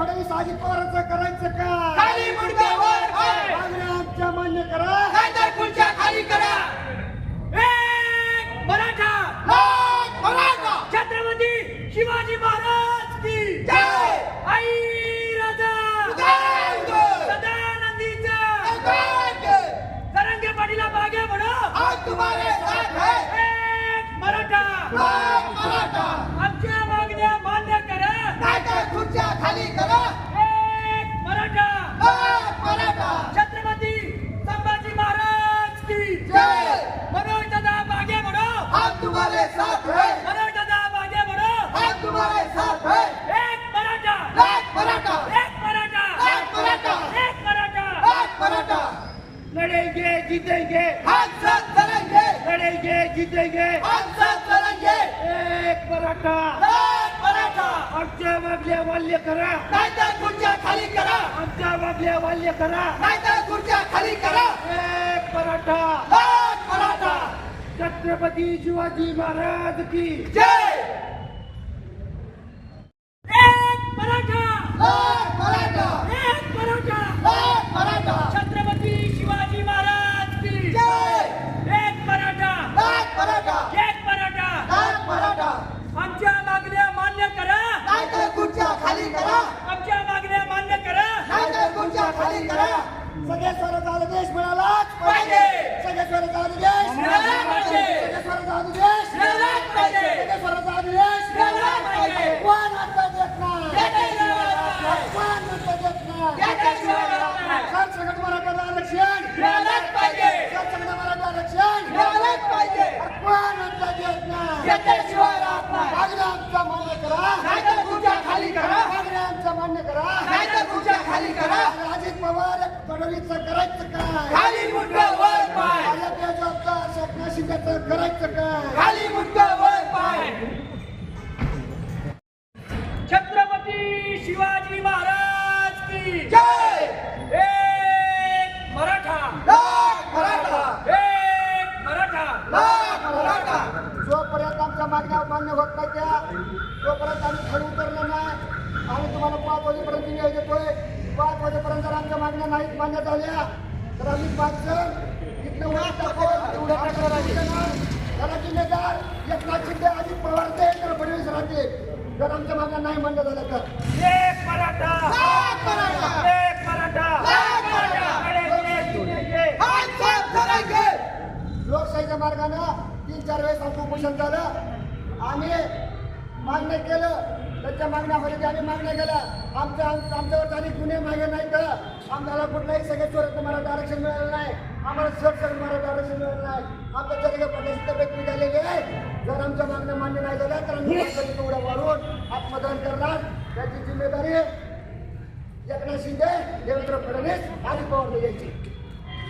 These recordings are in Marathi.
फडणवीस अजित पवारांचं करायचं का? खाली. मागण्या आमच्या मान्य करा. नाहीतर खुर्च्या खाली करा. एक मराठा. लाख मराठा. छत्रपती शिवाजी महाराज की जय. आई राजा. जय जय. सदानंदीचा. जय. तरंगे पाटीला मागे म्हणा. आज तुम्हारे साथ है. एक मराठा. आमच्या मागण्या नाहीतर खुर्च्या खाली करा. एक मराठा. लाख मराठा. छत्रपती संभाजी महाराज की जय. मनोज दादा मागे म्हणा आज तुम्हारे साथ है. मनोज दादा मागे म्हणा आज तुम्हारे साथ है. एक मराठा. लाख मराठा. एक मराठा. एक मराठा. एक मराठा. लाख मराठा. लढेंगे जीतेंगे. हम साथ चलेंगे लढेंगे जीतेंगे. हम साथ चलेंगे एक मराठा. आमच्या मागण्या मान्य करा. नाहीतर खुर्च्या खाली करा. आमच्या मागण्या मान्य करा. नाहीतर खुर्च्या खाली करा. एक मराठा लाख मराठा छत्रपती शिवाजी महाराज की जय एक मराठा लाख मराठा एक मराठा लाख मराठा छत्रपती शिवाजी महाराज की जय एक मराठा लाख मराठा एक मराठा लाख मराठा आमच्या मागण्या मान्य करा नाहीतर खुर्च्या खाली करा आमच्या मागण्या मान्य करा नाहीतर खुर्च्या खाली करा सगळ्या स्वराचा आदेश मिळालाच पाहिजे. सगळ्या स्वराचा आदेश मिळालाच पाहिजे. सगळ्या स्वराचा आदेश मिळालाच पाहिजे. सगळ्या स्वराचा आदेश मिळालाच पाहिजे. कोण आता देत नाही त्याच्याशिवाय राहत नाही. कोण आता देत नाही त्याच्याशिवाय राहत नाही. सरसकट मराठा आरक्षण मिळालंच पाहिजे. सरसकट मराठा आरक्षण मिळालंच पाहिजे. कोण आता देत नाही त्याच्याशिवाय राहत नाही. मागण्या आमचा मान्य करा. नाहीतर खुर्च्या खाली करा. मागण्या आमचा मान्य करा. नाहीतर खुर्च्या खाली करा. अजित पवार फडणवीसचं करायचं काय? खाली मुंडका वर पाय. भाजपच्या जबाबदार स्वप्ना शिंदेचं करायचं काय? खाली मुंडका वर पाय. छत्रपती शिवाजी महाराज की जय. एक मराठा. लाख मराठा. एक मराठा. लाख मराठा. जोपर्यंत आमच्या मागण्या मान्य होत नाही त्या. तोपर्यंत आम्ही खडू उतरलो नाही. आम्ही तुम्हाला पाच वाजेपर्यंत न्याय देतोय. पाच वाजेपर्यंत जर आमच्या मागण्या नाहीत मान्य झाल्या तर आम्ही पाच जण इथनं वर टाकून. त्याला जिल्हेदार एकनाथ शिंदे अजित पवार देवेंद्र फडणवीस राहतील. जर आमच्या मागण्या नाही मान्य झाल्या तर. एक मराठा. एक मराठा. लोकशाहीच्या मार्गानं तीन चार वेळेस आमचं उपोषण झालं. आम्ही मागणं केलं. त्याच्या मागण्या होत्या आम्ही मागण्या केल्या आमच्या आमच्यावर आम्ही गुन्हे मागे नाही तर आम्हाला कुठलाही सगळे स्वरात मराठा आरक्षण मिळालं नाही. आम्हाला सर मराठा आरक्षण मिळालं नाही. आमच्या जगले पडण्याची तब्येत निघालेली आहे. जर आमच्या मागण्या मान्य नाही झाल्या तर आम्ही माणसाची उड्या आत्मदान करणार. त्याची जिम्मेदारी एकनाथ शिंदे देवेंद्र फडणवीस आणि पवार यांची.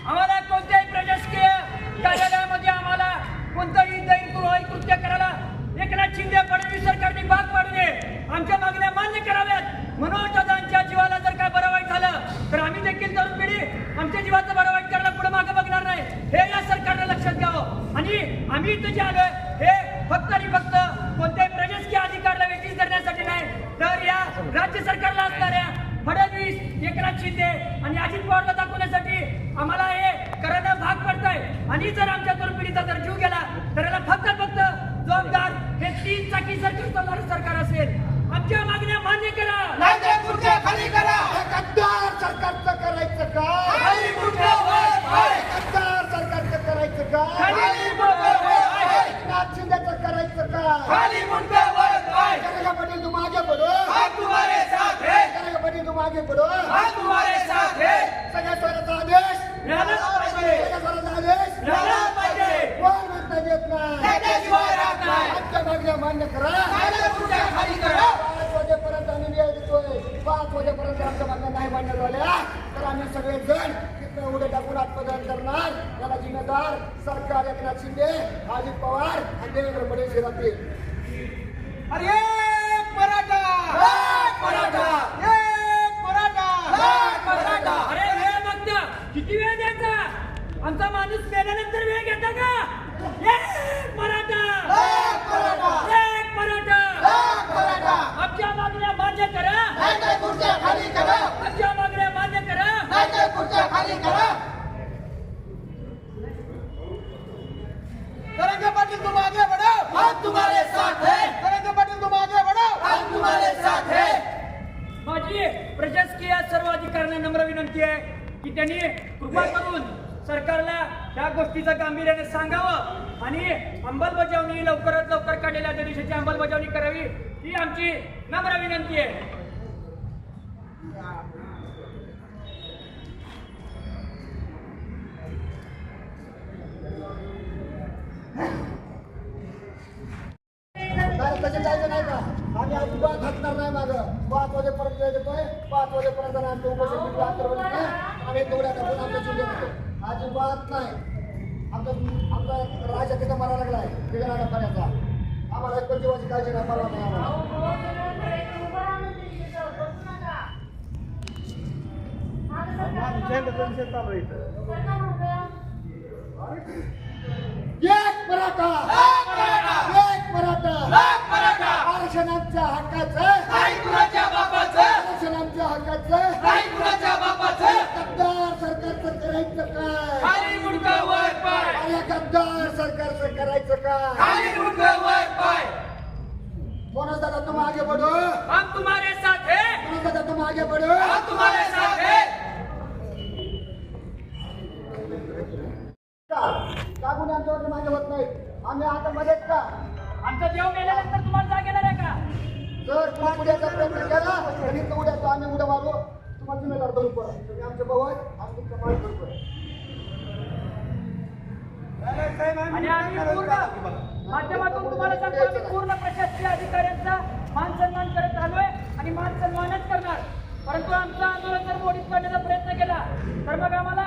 आम्हाला कोणत्याही प्रशासकीय कार्यालयामध्ये आम्हाला कोणतंही दैनगृह कृत्य करायला एकनाथ शिंदे फडणवीस सरकारने भाग पाडू नये आमच्या मागण्या कराव्यात मनोज दादांच्या जीवाला जर काय बरं वाईट झालं तर आम्ही देखील तरुण पिढी आमच्या जीवाचं बरं वाईट करायला पुढे मागे बघणार नाही. हे या सरकारनं लक्षात घ्यावं. आणि आम्ही इथं जे आलोय हे फक्त आणि फक्त कोणत्याही प्रशासकीय अधिकारला वेगळीच करण्यासाठी नाही तर या राज्य सरकारला असणाऱ्या फडणवीस एकनाथ शिंदे आणि अजित पवारला दाखवण्यासाठी आम्हाला हे करणं भाग पडतंय. आणि जर आमच्या तरुण पिढीचा जर जीव गेला तर याला फक्त फक्त जबाबदार हे तीन चाकी सरकार चालणारं सरकार असेल. आमच्या मागण्या मान्य करा. नाहीतर खुर्च्या खाली करा. हे गद्दार सरकारचं करायचं काय खाली वर गद्दार सरकारचं करायचं काय खाली मुंडका वर पाय एकनाथ शिंदेचं करायचं काय खाली मुंडका वर पाय करेगा पाटील तुम आगे बढ़ो हम तुम्हारे साथ है. करेगा पाटील तुम आगे बढ़ो हम तुम्हारे साथ है. सगळ्या स्वराचा आदेश. मिळालंच पाहिजे. सगळ्या स्वराचा आदेश. मिळालंच पाहिजे. कोण म्हणता येत नाही. त्याच्याशिवाय राहत नाही. आमच्या मागण्या मान्य करा. खाली करा. आम्ही देतोय पाच वाजेपर्यंत आमच्या मागण्या नाही मान्य झाल्या तर आम्ही सगळे जण तिथं उडे टाकून आत्मदान करणार. त्याला जिम्मेदार सरकार एकनाथ शिंदे अजित पवार आणि देवेंद्र फडणवीस हे राहतील अरे एक मराठा एक मराठा एक मराठा एक मराठा अरे वेळ बघता किती वेळ द्यायचा प्रशासकीय सर्व अधिकाऱ्यांना नम्र विनंती आहे की त्यांनी कृपा करून सरकारला या गोष्टीचं गांभीर्याने सांगावं आणि अंमलबजावणी लवकरात लवकर काढलेल्या आदेशाची अंमलबजावणी करावी ही आमची नम्र विनंती आहे. जायचं नाही का? आम्ही अजिबात हटणार नाही माझं पाच वाजेपर्यंत पाच वाजेपर्यंत आमचं उपोषण आणि तेवढ्या टाकून आमच्या चुले येतो. अजिबात नाही. आमचा आमचा राजा तिथं मारा लागलाय बिघडा पाण्याचा. आम्हाला एक पण जीवाची काळजी नाही परवा नाही एक मराठा! एक मराठा! आरक्षण आमच्या हक्काचं कुणाच्या बापाचं. गद्दार सरकारचं करायचं काय? खाली मुंडकं वर पाय. अरे गद्दार सरकारचं करायचं काय? खाली मुंडकं वर पाय. मनोज दादा तुम आगे पूर्ण माध्यमातून तुम्हाला सांगतो आम्ही पूर्ण प्रशासकीय अधिकाऱ्यांचा मान सन्मान करत आलोय आणि मान सन्मानच करणार. परंतु आमचं आंदोलन जर मोडीत काढण्याचा प्रयत्न केला तर मग आम्हाला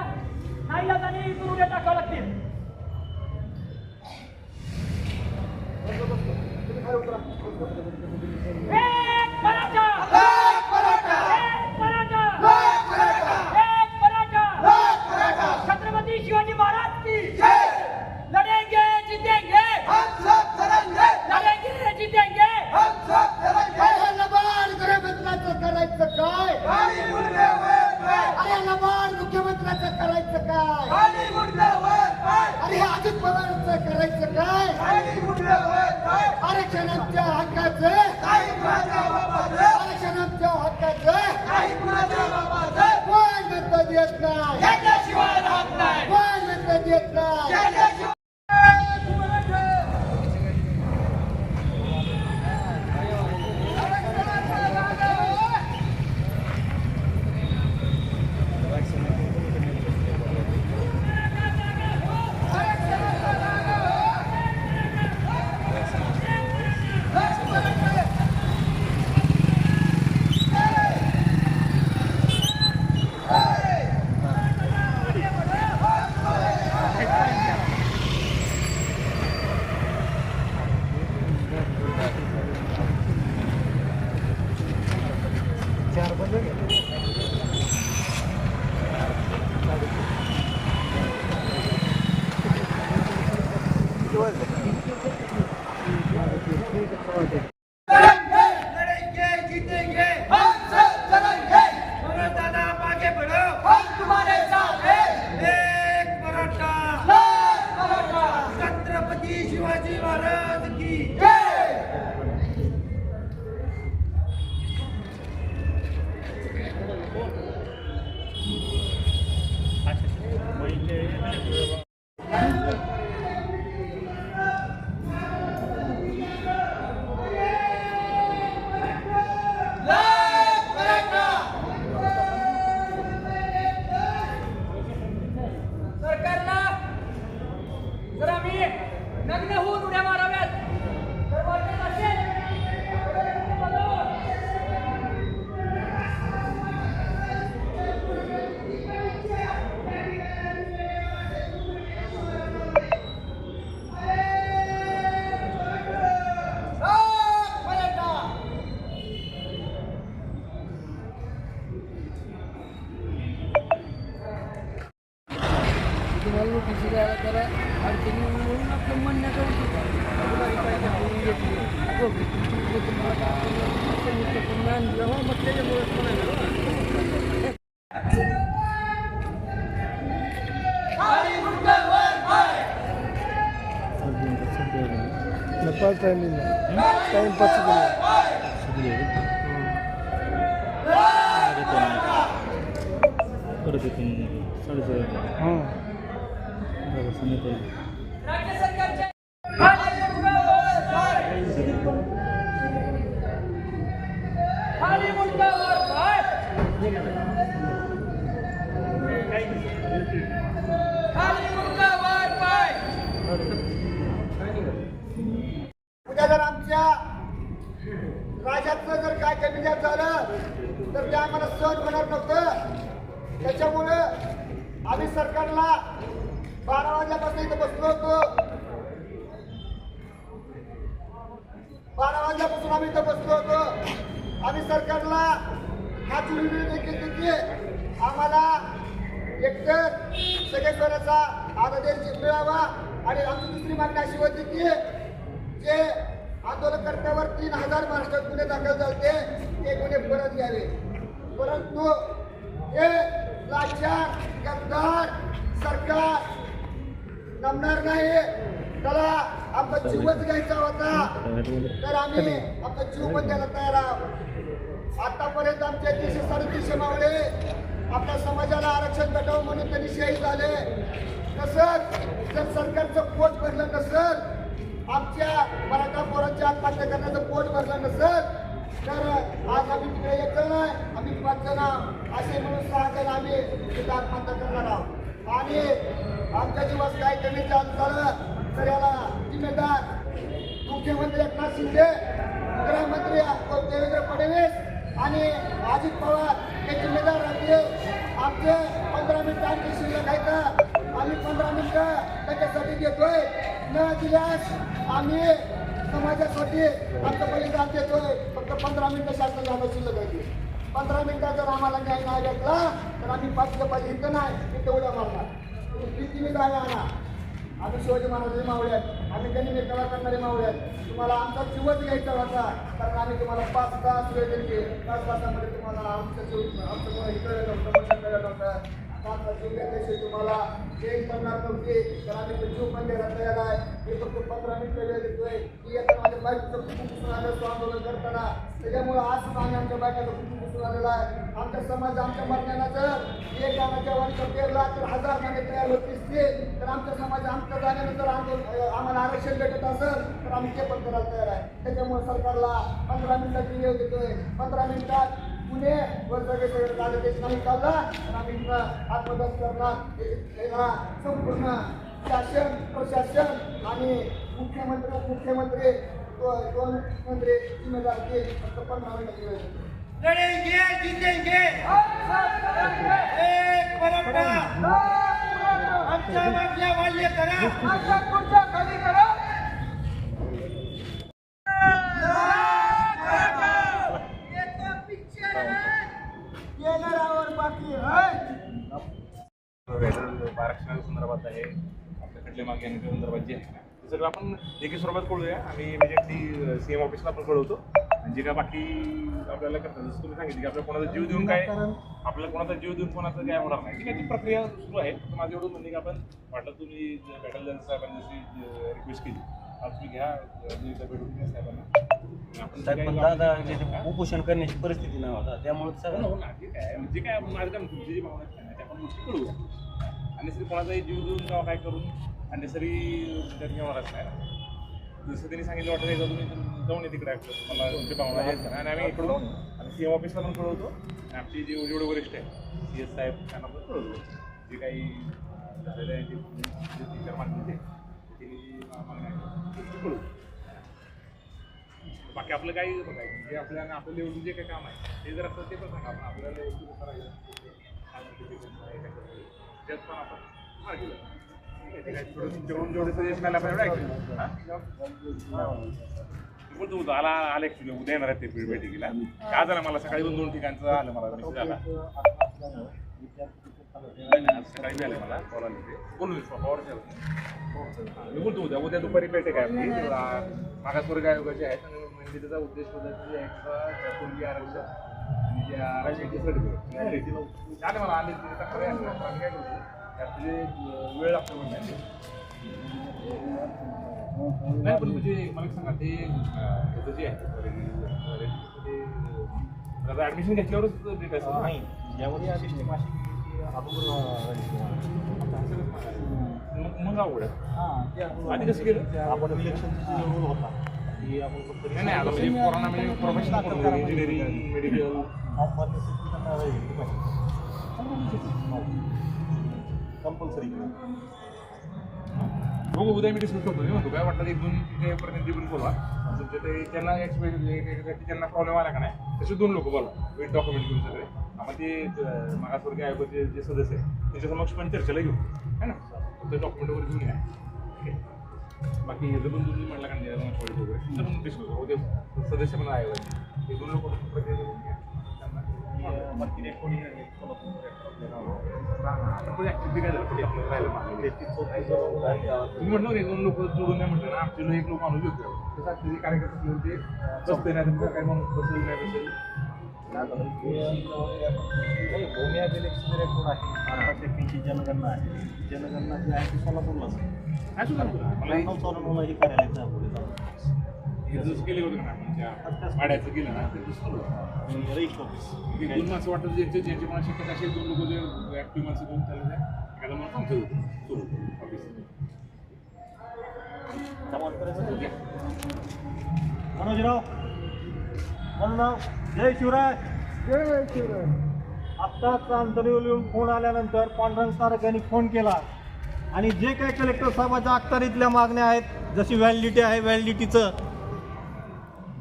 नाही आणि इथून उद्या टाकावं लागतील. तुम्ही सगळेश्वराचा आदेश मिळावा आणि आमची दुसरी मागणी अशी होती की जे आंदोलनकर्त्यावर तीन हजार महाराष्ट्रात गुन्हे दाखल झाले ते गुन्हे परत घ्यावे. परंतु हे लाचार गद्दार सरकार नमणार नाही. त्याला आमचा जीवच घ्यायचा होता. तर आम्ही आमचा जीव पण द्यायला तयार आहोत. आतापर्यंत आमचे तीनशे साडेतीनशे मावळे आपल्या समाजाला आरक्षण भेटावं म्हणून त्यांनी शहीद झाले. तसंच जर सरकारचं पोट भरलं नसल आमच्या मराठा पोरांच्या आत्महत्या करण्याचं पोट भरलं नसल तर आज आम्ही तिकडे एक जण आहे आम्ही पाच जण असे म्हणून सहा जण आम्ही तिथे आत्महत्या करणार आहोत. आणि आमच्या दिवस काय कमी चालू झालं तर याला जिम्मेदार मुख्यमंत्री एकनाथ शिंदे गृहमंत्री देवेंद्र फडणवीस आणि अजित पवार हे जिल्हेदार राहतील. आमचे पंधरा मिनिटं आमची शिल्लक आहेत आम्ही पंधरा मिनिटं त्याच्यासाठी घेतोय. न दिल्यास आम्ही समाजासाठी आमचं बलिदान देतोय. फक्त पंधरा मिनिटं शासन झालं शिल्लक आहे. पंधरा मिनिटात जर आम्हाला न्याय नाही भेटला तर आम्ही पाच पाहिजे इथं नाही इथं उड्या मारणार तुम्ही किती जागा आणा? आम्ही शिवाजी महाराज मावळे आहेत. आम्ही त्यांनी कला करणारे मावळे. तुम्हाला आमचा जीवच घ्यायचा होता. कारण आम्ही तुम्हाला पाच तास वेळ दिली पाच तासामध्ये तुम्हाला आमचं जीव आमचं इकडे नव्हतं मग आमचा जीव घेतल्याशिवाय तुम्हाला एक करणार नव्हते. तर आम्ही तो जीव पण द्यायला तयार आहे. हे फक्त पंधरा मिनिटं वेळ देतोय. की माझ्या बाईकचं आंदोलन करताना त्याच्यामुळं आज सुद्धा आम्ही आमच्या बायकाचं कुटुंब दिसून आलेला आहे. आमच्या समाज आमच्या मरण्याला जर एक गावाच्या वरचं पेरला तर हजार मागे तयार होत दिसतील. तर आमच्या समाज आमच्या जाण्यानंतर आंदोलन आम्हाला आरक्षण भेटत असेल तर आम्ही ते पण करायला तयार आहे. त्याच्यामुळे सरकारला पंधरा मिनिटात वेळ देतोय. पंधरा मिनिटात पुणे वर सगळे सगळे देश नाही चालला तर आम्ही आत्मदास करणार. संपूर्ण शासन प्रशासन आणि मुख्यमंत्री मुख्यमंत्री दो- दोन मंत्री जिम्मेदार ते फक्त पंधरा मिनिटाची वेळ देतो लढेंगे जिंकेंगे एक मराठा आमच्या मागण्या मान्य करा। येणाऱ्यावर बाकी आहे वेगळं आरक्षणा संदर्भात आहे आपल्या खटले मागे यांच्या संदर्भात जे आहे ना ते सगळं आपण एकी स्वरूपात कळूया आम्ही इमिजिएटली सी एम ऑफिसला पण कळवतो. आणि जे काय बाकी आपल्याला करतात जसं तुम्ही सांगितलं की आपल्याला कोणाचा जीव देऊन काय आपल्याला कोणाचा जीव देऊन कोणाचं काय होणार नाही. ठीक आहे ती प्रक्रिया सुरू आहे. तर माझं एवढं म्हणणे की आपण वाटलं तुम्ही भेटायला साहेबांनी जशी रिक्वेस्ट केली आज तुम्ही घ्या भेटून घ्या साहेबांना. आणि आपण जे साहेब काही पण दादा जे उपोषण करण्याची परिस्थिती नाही होता. त्यामुळे हो सगळं हो ना, ठीक आहे. म्हणजे काय आपण माझं काय तुमची जी भावना त्या आपण गोष्टी कळूया आणि कोणाचाही जीव देऊन किंवा काय करून आणि सरी त्यात घेणारच नाही ना जसं त्यांनी सांगितलं वाटतं एकदा तुम्ही जाऊन ये तिकडे actually. तुम्हाला तुमची भावना आहेत ना. आणि आम्ही इकडून आम्ही सी एम ऑफिसला पण कळवतो आणि आमची जे जेवढे वरिष्ठ आहे सी एस साहेब त्यांना पण कळवतो जे काही झालेलं आहे जे टीचर मागणी ते त्यांनी जी मागणी आहे ती कळवतो बाकी आपलं काही बघायचं जे आपल्या आपल्या लेवलचं जे काही काम आहे ते जर असं ते पण सांगा आपण आपल्या लेवलचं करायचं. त्यात पण आपण मार्गी लागू. ठीक आहे, बोलतो होतो आला आला उद्या येणार आहे ते पीड बैठकीला काय झालं मला सकाळी दोन दोन ठिकाणचं आलं मला मेसेज आला नाही, नाही, आज सकाळी मला कॉल आले ते बोलू मी बोलतो उद्या उद्या दुपारी पेटे काय आपली मागासवर्ग आयोगाचे आहेत म्हणजे त्याचा उद्देश होता की आरक्षण आणि जे झाले मला आले ते आहे. काय करतो वेळ लागतो नाही पण म्हणजे मला एक सांगा ते त्याचं जे आहे ऍडमिशन घेतल्यावरच डेट असेल ना? नाही ज्यावेळी या सिस्टम अशी की मग आहे. आधी कसं केलं? आपण इलेक्शनचा रूल होता. की आपण फक्त नाही नाही आता म्हणजे कोरोना म्हणजे प्रोफेशनल इंजिनिअरिंग मेडिकल कंपल्सरी बघू उद्या मी डिस्कस करतो. मी म्हणतो काय वाटलं एक दोन तिथे प्रतिनिधी पण बोला तुमचे ते त्यांना एक्सपिरियन्स त्यांना प्रॉब्लेम आला का नाही तसे दोन लोक बोला विथ डॉक्युमेंट घेऊन सगळे. आम्हाला ते मागासवर्गीय आयोगाचे जे सदस्य आहेत त्याच्या समक्ष पण चर्चेला घेऊ. है ना? फक्त डॉक्युमेंट वगैरे घेऊन घ्या बाकी हे पण तुम्ही म्हटलं का नाही डिस्कस करू. ते सदस्य पण आयोगाचे. हे दोन लोक म्हणलं एक दोन लोक जोडून नाही म्हटलं ना आमच्याला एक लोक माणूस घेतो तसं जे कार्यकर्ते ते बसते नाही काही माणूस बसेल नाही बसेल भूमी इलेक्शन रेकॉर्ड आहे अठराशे एक्क्याऐंशी जनगणना आहे जनगणना जी आहे ती सोलापूरला असेल काय सुद्धा मला मला सोलापूरला ही कार्यालय हे जसं केले होते ना त्या भाड्याचं केलं ना ते दुसरं दोन माणसं वाटतं ज्यांचे ज्यांचे मला शक्यता असेल दोन लोक जे ऍक्टिव्ह माणसं दोन त्याला द्या एखादा मला सांगतो सुरू ऑफिस मनोजराव मनोजराव जय शिवराय. जय शिवराय. आत्ताच आंतरवली येऊन फोन आल्यानंतर पांडुरंग तारक यांनी फोन केला. आणि जे काही कलेक्टर साहेबाच्या अखत्यारीतल्या मागण्या आहेत जशी व्हॅलिडिटी आहे व्हॅलिडिटीचं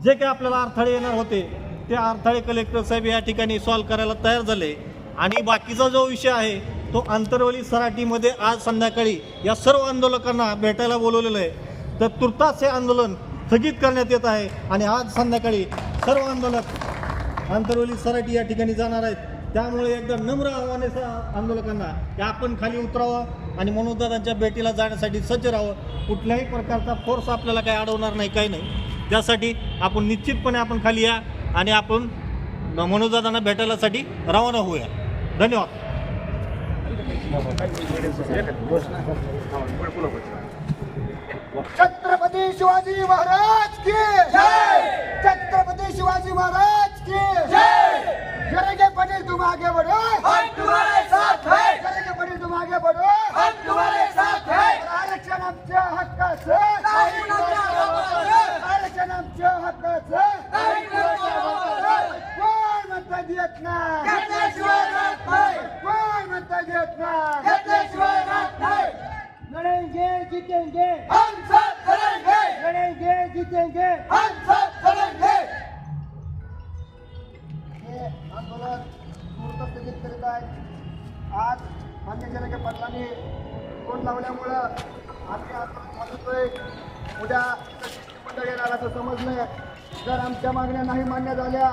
जे काही आपल्याला अडथळे येणार होते ते अडथळे कलेक्टर साहेब या ठिकाणी सॉल्व्ह करायला तयार झाले. आणि बाकीचा जो विषय आहे तो आंतरवली सराटीमध्ये आज संध्याकाळी या सर्व आंदोलकांना भेटायला बोलवलेलं आहे. तर तुर्तास हे आंदोलन स्थगित करण्यात येत आहे आणि आज संध्याकाळी सर्व आंदोलक आंतरवली सराटी या ठिकाणी जाणार आहेत. त्यामुळे एकदा नम्र आव्हान आहे आंदोलकांना की आपण खाली उतरावं आणि मनोजदादांच्या भेटीला जाण्यासाठी सज्ज राहावं. कुठल्याही प्रकारचा फोर्स आपल्याला काही अडवणार नाही काही नाही. त्यासाठी आपण निश्चितपणे आपण खाली या आणि आपण मनोजदादांना भेटायलासाठी रवाना होऊया. धन्यवाद. छत्रपती शिवाजी महाराज की जय! छत्रपती शिवाजी महाराज की जय! जरेगे पटेल तुम आगे बढ़ो। हम तुम्हारे साथ है। जरेगे पटेल तुम आगे बढ़ो। हम तुम्हारे साथ है। आरक्षण आमच्या हक्काचं आरक्षण आमच्या हक्काचं कोण म्हणता देत नाही. कोण म्हणता देत नाही. लड़ेंगे जीतेंगे हम सब लड़ेंगे लड़ेंगे जीतेंगे हम सब लड़ेंगे हे आंदोलन पूर्ण स्थगित करीत आहे. आज मान्य जनके पाटलांनी फोन लावल्यामुळं आम्ही आंदोलन थांबवतोय उद्या मंडळ येणार असं समजलंय जर आमच्या मागण्या नाही मान्य झाल्या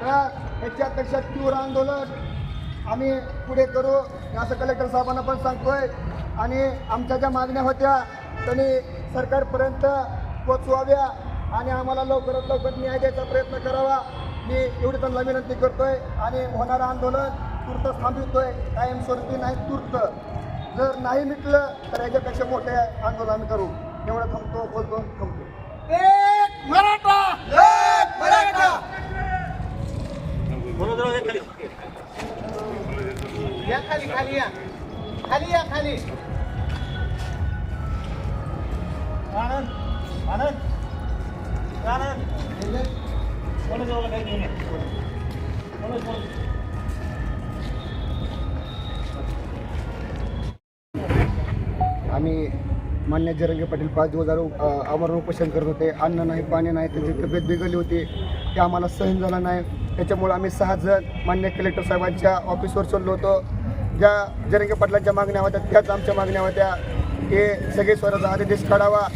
तर याच्यापेक्षा तीव्र आंदोलन आम्ही पुढे करू. असं कलेक्टर साहेबांना पण सांगतोय. आणि आमच्या ज्या मागण्या होत्या त्यांनी सरकारपर्यंत पोचवाव्या आणि आम्हाला लवकरात लवकर न्याय द्यायचा प्रयत्न करावा. मी एवढी त्यांना विनंती करतोय. आणि होणारं आंदोलन तूर्त थांबवतोय. कायमस्वरूपी नाही तूर्त. जर नाही मिटलं तर याच्यापेक्षा मोठे आंदोलन आम्ही करू. एवढं थांबतो बोलतो थांबतो. एक मराठा एक मराठा मनोजराव हे खाली या खाली खाली या खाली या खाली आनंद आनंद आनंद मनोजरावला काही घेऊन ये. मनोज मनोज आम्ही मान्य जरंगे पाटील पाच दिवस झालं आमरण उपोषण करत होते. अन्न नाही पाणी नाही त्यांची तब्येत बिघडली होती. ते आम्हाला सहन झालं नाही. त्याच्यामुळं आम्ही सहा जण मान्य कलेक्टर साहेबांच्या ऑफिसवर चाललो होतो. ज्या जरंगे पाटलांच्या मागण्या होत्या त्याच आमच्या मागण्या होत्या. हे सगळे स्वराचा आदेश काढावा.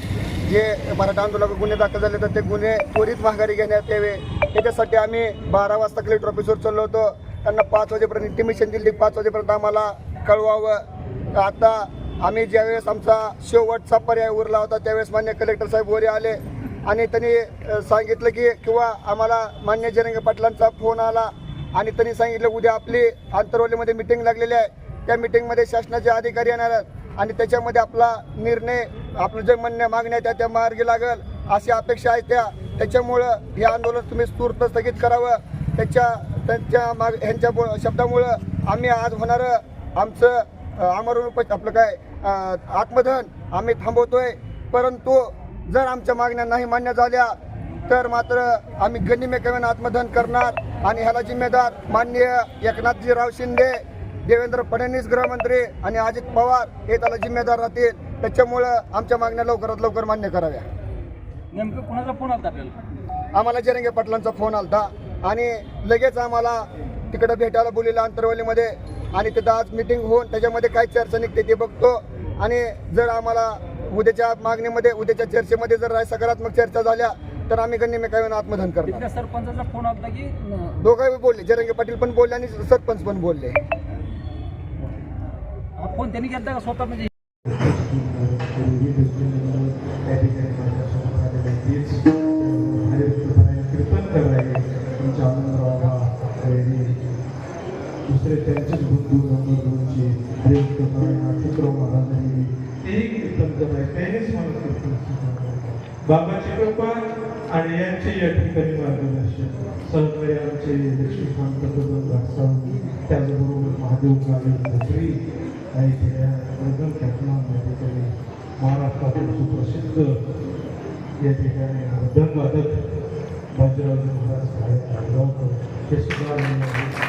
जे मराठा आंदोलक गुन्हे दाखल झाले तर ते गुन्हे त्वरित माघारी घेण्यात यावे. त्याच्यासाठी आम्ही बारा वाजता कलेक्टर ऑफिसवर चाललो होतो. त्यांना पाच वाजेपर्यंत इंटिमेशन दिली. पाच वाजेपर्यंत आम्हाला कळवावं. आता आम्ही ज्यावेळेस आमचा शेवटचा पर्याय उरला होता त्यावेळेस मान्य कलेक्टर साहेब वरी आले. आणि त्यांनी सांगितलं की किंवा आम्हाला मान्य जरंगे पाटलांचा फोन आला. आणि त्यांनी सांगितलं उद्या आपली आंतरवलीमध्ये मिटिंग लागलेली आहे. त्या मिटिंगमध्ये शासनाचे अधिकारी येणार आहेत. आणि त्याच्यामध्ये आपला निर्णय आपलं जे म्हणण्या मागण्या त्या त्या मार्गी लागल. अशी अपेक्षा आहे त्या. त्याच्यामुळं हे आंदोलन तुम्ही तूर्त स्थगित करावं. त्याच्या त्यांच्या माग ह्यांच्या शब्दामुळं आम्ही आज होणारं. आमचं अ, आमरण आपलं काय आत्मदहन आम्ही थांबवतोय. परंतु जर आमच्या मागण्या नाही मान्य झाल्या तर मात्र आम्ही गनिमेकमेन आत्मदहन करणार आणि ह्याला जिम्मेदार माननीय एकनाथजीराव शिंदे देवेंद्र फडणवीस गृहमंत्री आणि अजित पवार हे त्याला जिम्मेदार राहतील. त्याच्यामुळं आमच्या मागण्या लवकरात लवकर मान्य कराव्या. नेमकं कोणाचा फोन आला आम्हाला जरंगे पाटलांचा फोन आलता आणि लगेच आम्हाला तिकडे भेटायला बोललेलं अंतरवलीमध्ये. आणि तिथं आज मिटिंग होऊन त्याच्यामध्ये काय चर्चा निघते ते बघतो. आणि जर आम्हाला उद्याच्या मागणीमध्ये उद्याच्या चर्चेमध्ये जर राय- सकारात्मक चर्चा झाल्या तर आम्ही गण्यमेकावेन आत्मदान करणार. तिथल्या सरपंचाचा फोन आला की बोलले. जरंगे पाटील पण बोलले आणि सरपंच पण बोलले. फोन त्यांनी केला का? स्वतः म्हणजे बाबाची कृपा आणि यांचे या ठिकाणी मार्गदर्शन. सहकारी आमचे लक्ष्मीकांत कदम त्याचबरोबर महादेव गावे आणि त्या ठिकाणी महाराष्ट्रातील सुप्रसिद्ध या ठिकाणी मध्यम वादक बाजीराव महाराज हे सुद्धा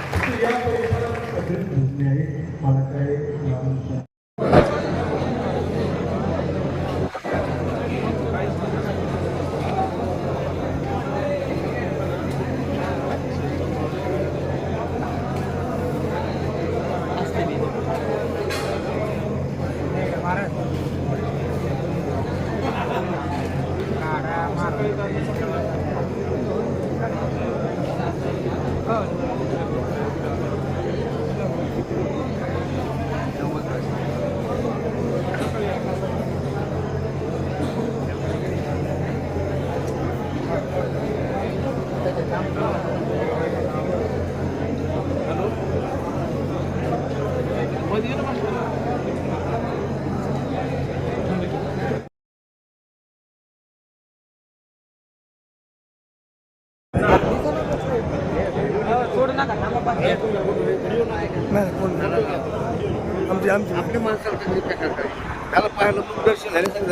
Thank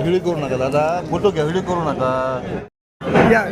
काढला करू नका दादा. फोटो घ्या व्हिडिओ करू नका. या.